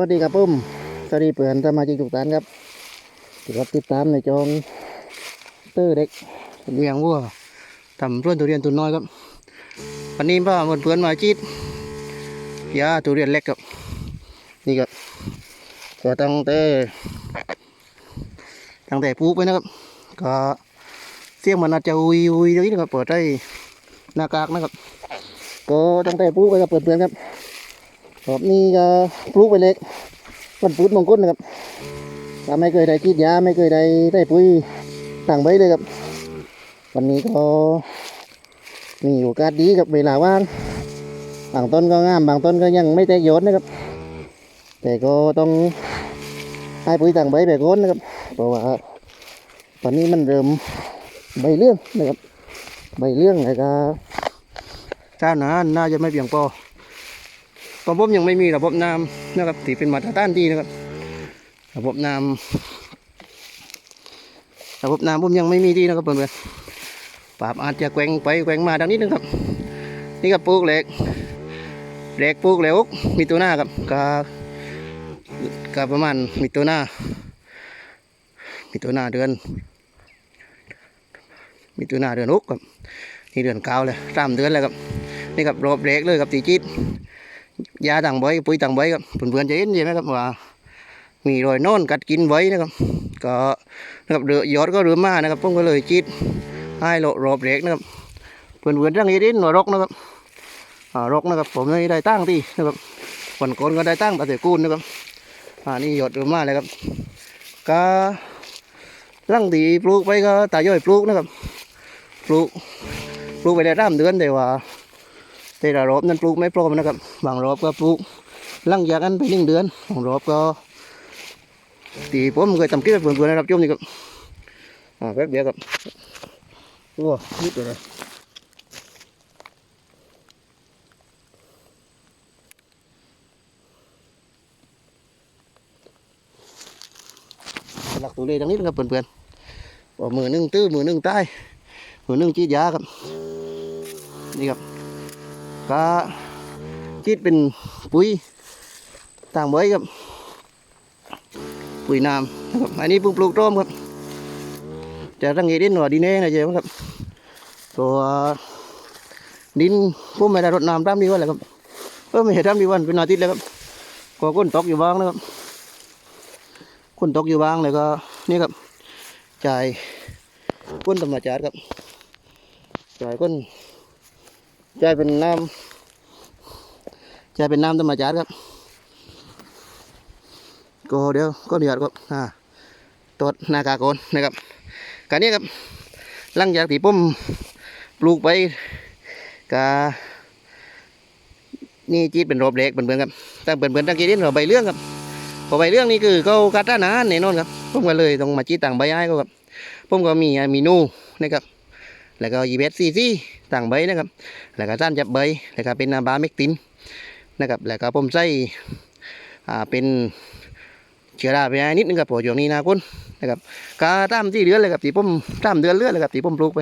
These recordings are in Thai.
วัสดีครับปุ้มสวัสดีเพื่อนสมาชิกทุกท่านครับที่รับติดตามในจองเตอร์เด็กเลี้ยงวัวทำร่วนทุเรียนตุนน้อยครับ วันนี้พ่อเพื่อนมาจีดยาทุเรียนเล็กครับ นี่ครับก็ตั้งแต่ตั้งแต่ปลูกไปนะครับ ก็เสียงมันอาจจะอุยอุยๆอย่างนี้นะครับเปิดได้หน้ากากนะครับ ก็ตั้งแต่ปลูกไปครับเพื่อนครับ รอบนี้ก็ปลูกไปเล็กมันปูดมงกุฎนะครับถ้าไม่เคยได้กีดยาไม่เคยได้ได้ปุ๋ยต่างใบเลยครับ วันนี้ก็มีโอกาสดีกับเวลาว่างบางต้นก็งามบางต้นก็ยังไม่แตกยอดนะครับ แต่ก็ต้องให้ปุ๋ยต่างใบไปก่อนนะครับ เพราะว่าตอนนี้มันเริ่มใบเรื่องนะครับ ใบเรื่องแล้วก็ชาหนาน่าจะไม่เพียงพอ ระบบยังไม่มีระบบน้ำนะครับที่เป็นมาตรฐานดีนะครับ ระบบน้ำระบบน้ำผมยังไม่มีดีนะครับเพื่อนๆปราบอาจจะแกว่งไปแกว่งมาดังนี้นึงครับ นี่ก็ปลูกเหล็กเหล็กปลูกเหล็กมีตัวหน้าครับกากาประมาณมีตัวหน้า มีตัวหน้าเดือน มีตัวหน้าเดือนหกครับนี่เดือนเก้าเลยสามเดือนแล้วครับนี่ครับรอบเหล็กเลยครับตีจีด ยาต่างใบปุ๋ยต่างใบครับเพื่อนๆจะเห็นใช่ไหมครับว่า มีรอยนอนกัดกินไว้นะครับ ก็นะครับเดือยอดก็เรือมานะครับผมก็เลยจิตให้โลรอบเล็กนะครับเพื่อนๆตั้งเห็นว่ารกนะครับอ่ารกนะครับผมไม่ได้ตั้งที่นะครับวันก่อนก็ได้ตั้งปลาเตกูลนะครับอ่านี่หยดเรือมาเลยครับก็ร่างตีปลูกไปก็ตาย่อยปลูกนะครับปลูกปลูกไปได้ร่ามเดือนแต่ว่า แต่ละรอบนั้นปลูกไม่พร้อมนะครับ บางรอบก็ปลูกหลังจากนั้นไปหนึ่งเดือนบางรอบก็ตีผมเคยทำคลิปให้เพื่อนๆนะครับชมนี่ครับอ่าแป๊บเดียวครับโอ้ยิบเลยหลักตัวเลขตรงนี้นะครับเพื่อนๆมือหนึ่งตื้อมือหนึ่งใต้มือหนึ่งจีดยาครับ นี่ครับ ก็คิดเป็นปุ๋ยต่างใบครับ ปุ๋ยน้ำนะครับอันนี้เพิ่งปลูกต้มครับจะตั้งเงดินหน่อยดินเองนะเจ๊ครับ ตัวดินผมไม่ได้รดน้ำตามดีวันเลยครับเออไม่ใช่ตามดีวันเป็นอาทิตย์แล้วครับก็ก้นตกอยู่บ้างนะครับก้นตกอยู่บ้างเลยก็นี่ครับจ่ายก้นธรรมชาติครับจ่ายก้น ใจเป็นน้ำใจเป็นน้ำธรรมชาติครับ ก็เดี๋ยวก็เดือดครับอ่าตดหนากากอนนะครับการนี้ครับหลังจากที่ผมปลูกไปกานี่จีดเป็นรอบเล็กเพื่อนๆครับตั้งเพื่อนๆตั้งกีดินเราใบเรื่องครับพอใบเรื่องนี่คือเขากัดต้านาหารแน่นอนครับผมก็เลยต้องมาจีดต่างใบไอ้ก็ครับผมก็มีมีนูนะครับ แล้วก็ยีเบสซีซีต่างใบนะครับ แล้วก็ต้านจับใบ แล้วก็เป็นบาเมกตินนะครับ แล้วก็ผมใส่อ่าเป็นเชื้อราไปนิดนึงครับเพอช่วงนี้นาคนนะครับก็ตามที่เดือนเลยครับที่ผมตามเดือนเลือดเลยครับที่ผมปลูกไป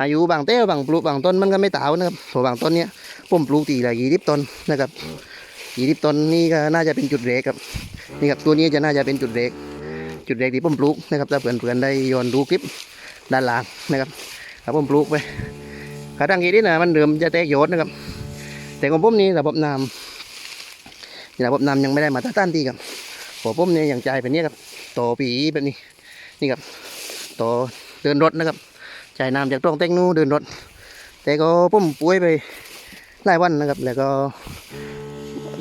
อายุบางเต้บางปลูกบางต้นมันก็ไม่ตาวนะครับเพราะบางต้นเนี้ยผมปลูกตีละยี่สิบต้นนะครับยี่สิบต้นนี่ก็น่าจะเป็นจุดเรกครับนี่ครับตัวนี้จะน่าจะเป็นจุดเรกจุดเรกที่ผมปลูกนะครับถ้าเพื่อนๆได้ย้อนดูคลิปด้านหลังนะครับ ครับผมปลูกไปขาตั้งกี่นี่นะมันเดิมจะแตกโยดนะครับ แต่ของผมนี่ระบบน้ำระบบน้ำยังไม่ได้มาตรฐานที่ครับของผมเนี่ยอย่างใจเป็นนี้ครับต่อปีแบบนี้นี่ครับต่อเดินรถนะครับจ่ายน้ำจากตรงเต็งนู้เดินรถ แต่ก็ผมป่วยไปหลายวันนะครับ แล้วก็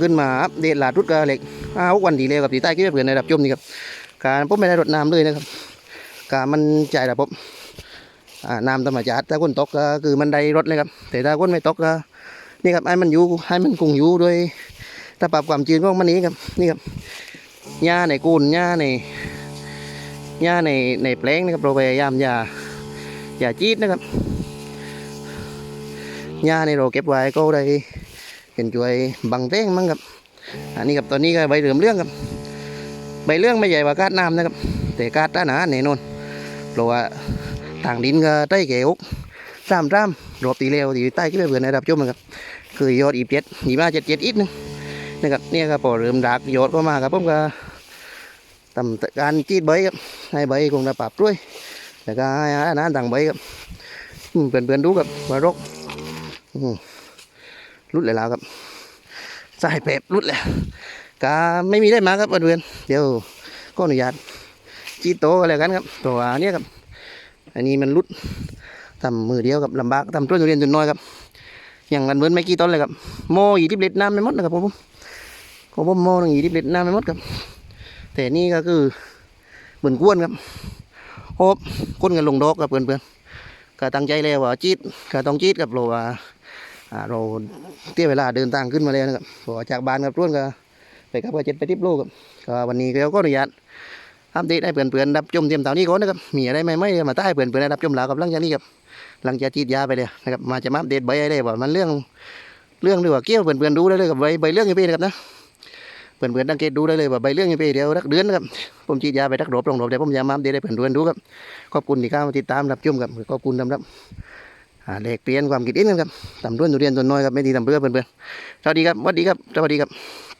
ขึ้นมาอัปเดตหลาดรุดกระเหล็กอ้าววันดีเลยกับตีใต้ก็เพื่อนในระดับจมนี่ครับการผมไม่ได้รดน้ำเลยนะครับ การมันจ่ายระบบ น้ำธรรมชาติถ้าคนตกก็คือมันได้รถเลยครับ แต่ถ้าคนไม่ตกก็นี่ครับให้มันอยู่ให้มันคงอยู่โดยถ้าปรับความชื้นของมันนี้ครับนี่ครับหญ้าในกูนหญ้าในหญ้าในในแปลงนะครับเราพยายามอย่าอย่าจีดนะครับหญ้าในเราเก็บไว้ก็ได้เป็นช่วยบังแต้งมั้งครับอันนี้ครับตอนนี้ก็ใบเหลืองเรื่องครับใบเรื่องไม่ใหญ่กว่ากาดน้ำนะครับ แต่กาดต้านอาหาแน่นอนเพราะว่า ทางดินก็ใต้เกวสามร่ามรอบตีเร็วตีใต้ก็เพื่อในระดับจมนะครับ คือยอดอีเจ็ดอีมาเจ็ดเจ็ดอีกนึงนะครับเนี่ยครับพอเริ่มดักโยดเข้ามาครับผมก็ทำการจีดใบครับให้ใบคงจะปรับด้วยแล้วก็ให้อาหารต่างใบครับอืมเพื่อนๆดูครับว่ารกรุดเลยแล้วครับสายเป๊บรุดเลยก็ไม่มีได้มาครับเพื่อนเดี๋ยวก็อนุญาตจีโตกันแล้วกันครับตัวเนี้ยครับ อันนี้มันรุดทำมือเดียวกับลำบากทำต้นทุเรียนจนน้อยครับ อย่างกันเบินไม่กี่ต้นเลยครับโมยี่สิบลิตรน้ำไม่หมดนะครับผมของผมโมหนึ่งยี่สิบลิตรน้ำไม่หมดครับ แต่นี่ก็คือเหมือนกวนครับโอบก้นกันลงดอกกับเพื่อนๆก็ตั้งใจแล้วว่าจีดก็ต้องจีดกับเรว่าเราเตี้ยเวลาเดินทางขึ้นมาแล้วนะครับพอจากบ้านกับร่วนก็ไปกับว่าเจ็ดไปทิพโลครับวันนี้เราก็อนุญาต อัปเดตให้เพื่อนๆรับชมเตรียมเต่านี้ก่อนนะครับมีอะไรไหมๆมาใต้เพื่อนๆได้รับชมแล้วกับหลังจากนี้ครับหลังจากจีดยาไปเลยนะครับมาจะมาอัปเดตใบอะไรว่ามันเรื่องเรื่องหรือว่าเกี่ยวเพื่อนๆดูได้เลยกับใบใบเรื่องอย่างนี้นะครับนะเพื่อนๆสังเกตดูได้เลยว่าใบเรื่องอย่างนี้เดียวรักเดือนนะครับผมจีดยาไปรักรบรองรบเดี๋ยวผมจะมาอัปเดตให้เพื่อนๆดูครับขอบคุณที่เข้ามาติดตามรับชมครับขอบคุณสำหรับอ่าแลกเปลี่ยนความคิดเห็นกันครับตำรวจทุเรียนตัวน้อยครับไม่ดีตำเพื่อเพื่อนๆสวัสดีครับสวัสดีครับสวัสดีครับ